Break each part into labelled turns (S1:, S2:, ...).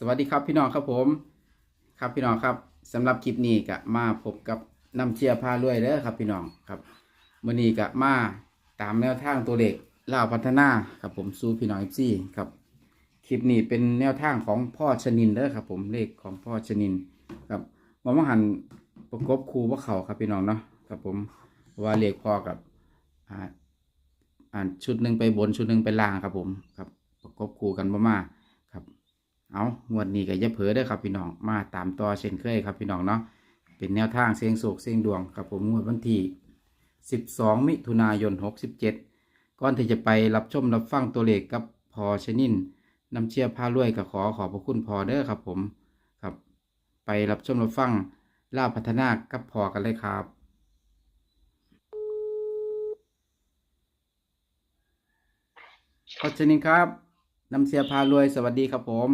S1: สวัสดีครับพี่น้องครับผม ครับพี่น้องครับสำหรับคลิปนี้ก็มาพบกับน้ำเชียร์พารวยเด้อครับพี่น้องครับมื่อนี้ก็มาตามแนวทางตัวเด็กล่าพัฒนาครับผมสู้พี่น้องเอฟซีครับคลิปนี้เป็นแนวทางของพ่อชนินเด้อครับผมเลขของพ่อชนินครับมามาหันประกบครูว่าเขาครับพี่น้องเนาะครับผมว่าเลขพ่อกับอ่าอ่าชุดหนึ่งไปบนชุดหนึ่งไปล่างครับผมครับประกบคูกันมามา เอางวดนี้ก็อย่าเผลอเด้ครับพี่น้อง มาตามต่อเช่นเคยครับพี่น้องเนาะ เป็นแนวทางเสียงโศกเสียงดวงครับผมงวดวันที่ 12 มิถุนายน 67 ก่อนที่จะไปรับชมรับฟังตัวเลขกับพอชนินนำเชียร์พารวยก็ขอขอบพระคุณพอเด้อครับผม ครับ ไปรับชมรับฟังล่าพัฒนากับพอกันเลยครับพอชนินครับนำเชียร์พารวยสวัสดีครับผม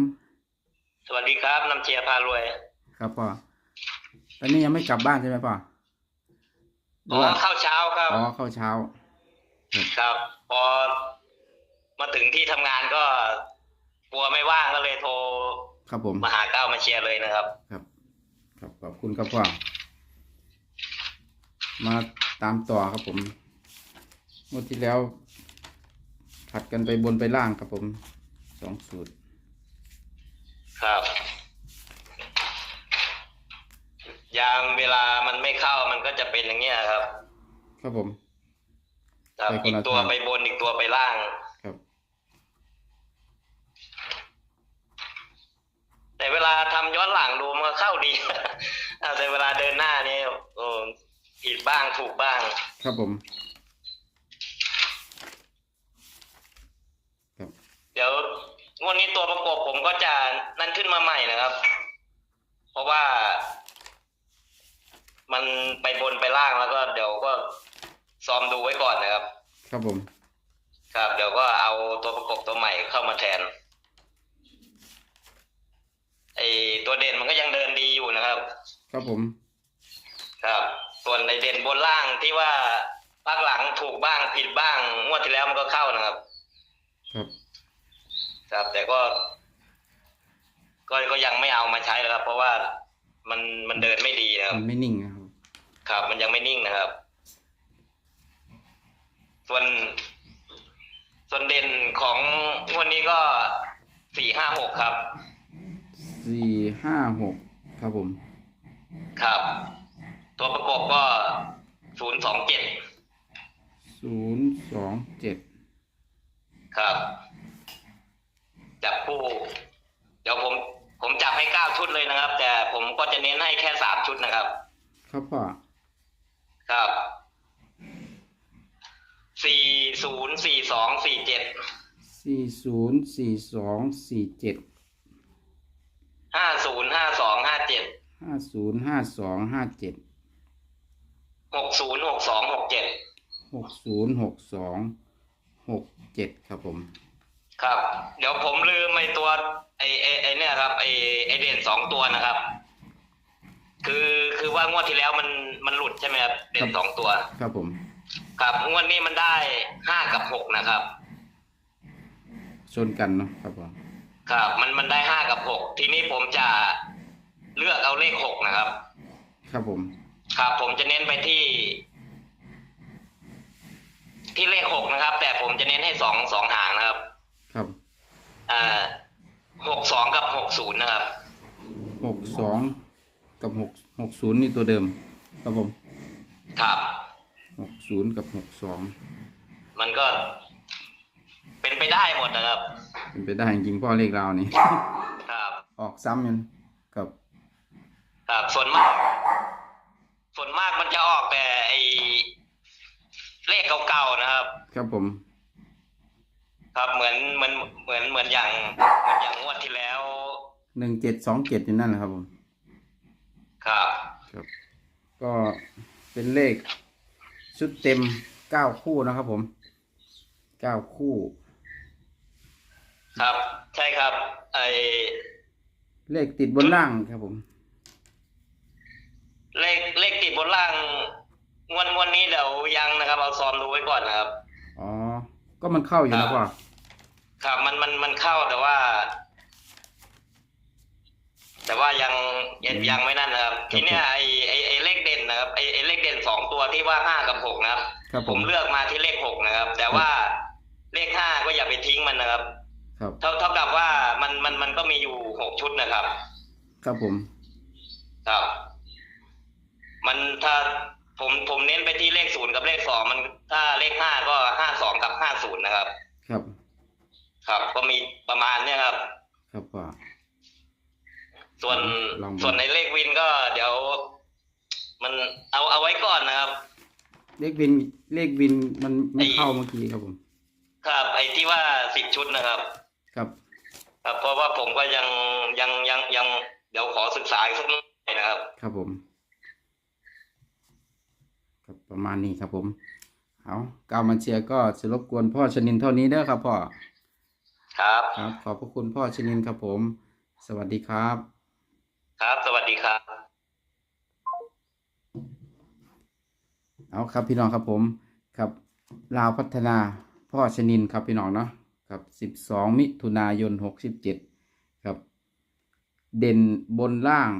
S2: สวัสดีครับน้ำเชียร์พารวย
S1: ครับพ่อตอนนี้ยังไม่กลับบ้านใช่ไหมพ่อหรื
S2: อ๋
S1: อ
S2: อ
S1: ว่า
S2: เข้าเช้าครับ
S1: อ๋อเข้าเช้า
S2: ครับ พอมาถึงที่ทำงานก็กลัวไม่ว่างก็เลยโทร
S1: ครับผม
S2: มาหาเก้ามาเชียร์เลยนะครับ
S1: ครับ ครับขอบคุณครับพ่อมาตามต่อครับผมงวดที่แล้วผัดกันไปบนไปล่างครับผมสองสูตร
S2: ครับ ยามเวลามันไม่เข้ามันก็จะเป็นอย่างเงี้ยครับ
S1: ครับผม
S2: ครับ
S1: ไปคน
S2: อีก
S1: ละ
S2: ตัว
S1: ทาง
S2: ไปบนอีกตัวไปล่าง
S1: ครับ
S2: แต่เวลาทำย้อนหลังดูมันก็เข้าดีแต่เวลาเดินหน้านี่โอ้ผิดบ้างถูกบ้าง
S1: ครับผมครับ
S2: เดี๋ยว งวดนี้ตัวประกบผมก็จะนั่นขึ้นมาใหม่นะครับ เพราะว่า มันไปบนไปล่างแล้วก็เดี๋ยวก็ซ้อมดูไว้ก่อนนะครับ
S1: ครับผม
S2: ครับ เดี๋ยวก็เอาตัวประกบตัวใหม่เข้ามาแทนไอตัวเด่นมันก็ยังเดินดีอยู่นะครับ
S1: ครับผม
S2: ครับ ส่วนในเด่นบนล่างที่ว่าพักหลังถูกบ้างผิดบ้างงวดที่แล้วมันก็เข้านะครับ
S1: ครับ
S2: ครับ แต่ก็ ก็ก็ยังไม่เอามาใช้แล้วครับ เพราะว่ามันมันเดินไม่ดีนะครับ
S1: มันไม่นิ่งนะครับ
S2: ครับ มันยังไม่นิ่งนะครับ ส่วน ส่วนเด่นของงวันนี้ก็สี่ห้าหกครับ
S1: สี่ห้าหกครับผม
S2: ครับ ตัวประกบก็ศูนย์สองเจ็ด
S1: ศูนย์สองเจ็ด
S2: ครับ จับคู่ เดี๋ยวผม ผมจับให้เก้า ชุดเลยนะครับ แต่ผมก็จะเน้นให้แค่สามชุดนะครับ
S1: ครับพ่อ
S2: ครับสี่ศูนย์สี่สองสี่เจ็ด
S1: สี่ศูนย์สี่สองสี่เจ็ด
S2: ห้าศูนย์ห้าสองห้าเจ็ด
S1: ห้าศูนย์ห้าสองห้าเจ็ด
S2: หกศูนย์หกสองหกเจ็ด
S1: หกศูนย์หกสองหกเจ็ดครับผม
S2: ครับ เดี๋ยวผมลืมไอ้ตัว ไอ้ไอ้ไอ้เนี่ยครับไอ้ไอ้เด่นสองตัวนะครับ คือคือว่างวดที่แล้วมันมันหลุดใช่ไหมครับเด่นสองตัว
S1: ครับผม
S2: ครับงวดนี้มันได้ห้ากับหกนะครับ
S1: ชนกันเนาะครับผม
S2: ครับ มันมันได้ห้ากับหกทีนี้ผมจะเลือกเอาเลขหกนะครับ
S1: ครับผม
S2: ครับ ผมจะเน้นไปที่ ที่เลขหกนะครับ แต่ผมจะเน้นให้สองสองหางนะครับ
S1: ครับ
S2: อ่าหกสองกับหก ศูนย์นะครับ
S1: หกสองกับหกหกศูนย์นี่ตัวเดิม ครับผม
S2: ครับ
S1: หกศูนย์กับหกสอง
S2: มันก็ เป็นไปได้หมดนะครับ
S1: เป็นไปได้จริงๆพ่อเลขเรานี่
S2: ครับ
S1: ออกซ้ำยันครับ
S2: ครับส่วนมาก ส่วนมากมันจะออกแต่ไอเลขเก่าๆนะครับ
S1: ครับผม
S2: ครับเหมือนเหมือนเหมือนเหมือนอย่างเหมือนอย่างงวดที่แล้ว
S1: หนึ่งเจ็ดสองเจ็ดอยู่นั่นแหละครับผม
S2: ครับ
S1: ครับก็เป็นเลขชุดเต็มเก้าคู่นะครับผมเก้าคู่
S2: ครับ ใช่ครับ ไอ
S1: เลขติดบนล่างครับผม
S2: เลขเลขติดบนล่างงวดงวดนี้เดี๋ยวยังนะครับ เอาซ้อมดูไว้ก่อนนะครับ
S1: อ๋อ ก็มันเข้าอยู่
S2: ครั
S1: นะ
S2: บ
S1: พ่อ
S2: ครับมันมันมันเข้าแต่ว่า แต่ว่ายังยังยังไม่นั่นนะครับ
S1: ครับ
S2: ทีเนี้ยไอไอไอเลขเด่นนะครับไอไอเลขเด่นสองตัวที่ว่าห้ากับหกนะครับ
S1: ครับผ
S2: ผมม เลือกมาที่เลขหกนะครับ แต่ว่าเลขห้าก็อย่าไปทิ้งมันนะครับ
S1: ครับ
S2: เท่าเท่ากับว่ามันมันมันก็มีอยู่หกชุดนะครับ
S1: ครับผม
S2: ครับ มันถ้าผมผมเน้นไปที่เลขศูนย์กับเลขสองมันถ้าเลขห้าก็ห้าสองกับห้าศูนย์นะครับ
S1: ครับ
S2: ครับ ก็มีประมาณเนี้ยครับ
S1: ครับพ่อ
S2: ส่วน
S1: ลองดู
S2: ส่วนในเลขวินก็เดี๋ยว มันเอาเอาไว้ก่อนนะครับ
S1: เลขวินเลขวินมันไม่
S2: ไอ้
S1: เข้าเมื่อกี้ครับผม
S2: ครับไอ้ที่ว่าสิบชุดนะครับ
S1: ครับ
S2: ครับ เพราะว่าผมก็ยังยังยังยังเดี๋ยวขอศึกษาอีกสักหน่อยนะครับ
S1: ครับผม ครับประมาณนี้ครับผม เอากาวมาเชียร์ก็จะรบกวนพ่อชนินเท่านี้เด้อครับพ่อ
S2: ครับ
S1: ครับ ขอบพระคุณพ่อชนินครับผม สวัสดีครับ
S2: ครับ สวัสดีครับ
S1: เอาครับพี่น้องครับผมครับลาวพัฒนาพ่อชนินครับพี่น้องเนาะครับสิบสองมิถุนายนหกสิบเจ็ดครับ เด่นบนล่าง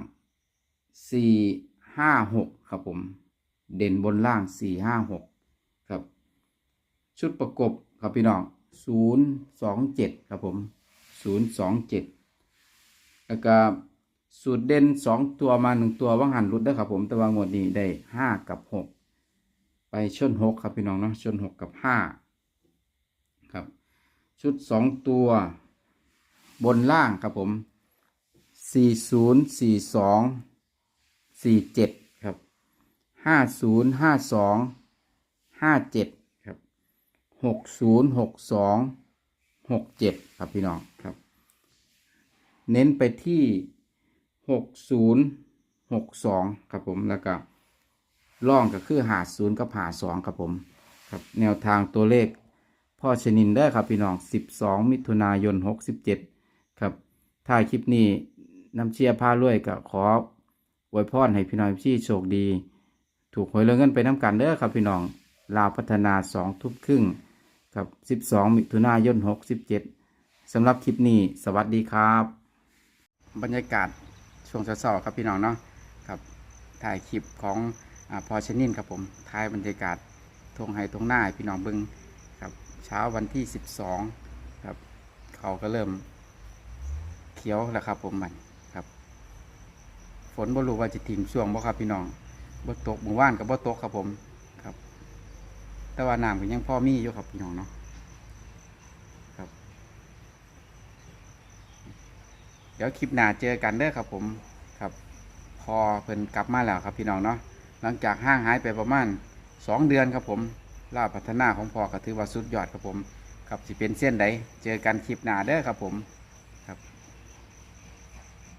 S1: สี่ห้าหกครับผม เด่นบนล่างสี่ห้าหกครับ ชุดประกบครับพี่น้องศูนย์สองเจ็ดครับผมศูนย์สองเจ็ดแล้วก็ สูตรเด่นสองตัวมาหนึ่งตัวว่างหันรุดได้ครับผมแต่ว่างวดนี้ได้ห้ากับหกไปชนหกครับพี่น้องเนาะชนหกกับห้าครับชุดสองตัวบนล่างครับผมสี่ศูนย์สี่สองสี่เจ็ดครับห้าศูนย์ห้าสองห้าเจ็ดครับหกศูนย์หกสองหกเจ็ดครับพี่น้องครับ เน้นไปที่ หกศูนย์หกสองครับผมแล้วก็ล่องก็คือหาศูนย์กับหาสองครับผมครับแนวทางตัวเลขพ่อชนินได้ครับพี่น้องสิบสองมิถุนายนหกสิบเจ็ดครับถ้าคลิปนี้น้ำเชียร์พารวยก็ขออวยพรให้พี่น้องพี่โชคดี ถูกหวยเรื่องเงินไปน้ำกันเด้อครับพี่น้องลาวพัฒนาสองทุบครึ่งครับสิบสองมิถุนายนหกสิบเจ็ดสำหรับคลิปนี้ สวัสดีครับ บรรยากาศ ช่วงเช้าๆครับพี่น้องเนาะครับถ่ายคลิปของอพอชนินครับผมท้ายบรรยากาศทงไฮทงหน้าพี่น้องเบิงครับเช้าวันที่ 12ครับเขาก็เริ่มเขียวแล้วครับผมมันครับฝนบ่รู้ว่าจะทิ้งช่วงบ่ครับพี่น้องบ่ตกเมื่อวานกับบ่ตกครับผมครับ แต่ว่าน้ำก็ยังพ่อมีอยู่ครับพี่น้องเนาะครับ เดี๋ยวคลิปหน้าเจอกันเด้อครับผมครับ พอเพิ่นกลับมาแล้วครับพี่น้องเนาะหลังจากห้างหายไปประมาณสองเดือนครับผมล่าพัฒนาของพอก็ถือว่าสุดยอดครับผมครับสิเป็นเส้นใดเจอกันคลิปหน้าเด้อครับผม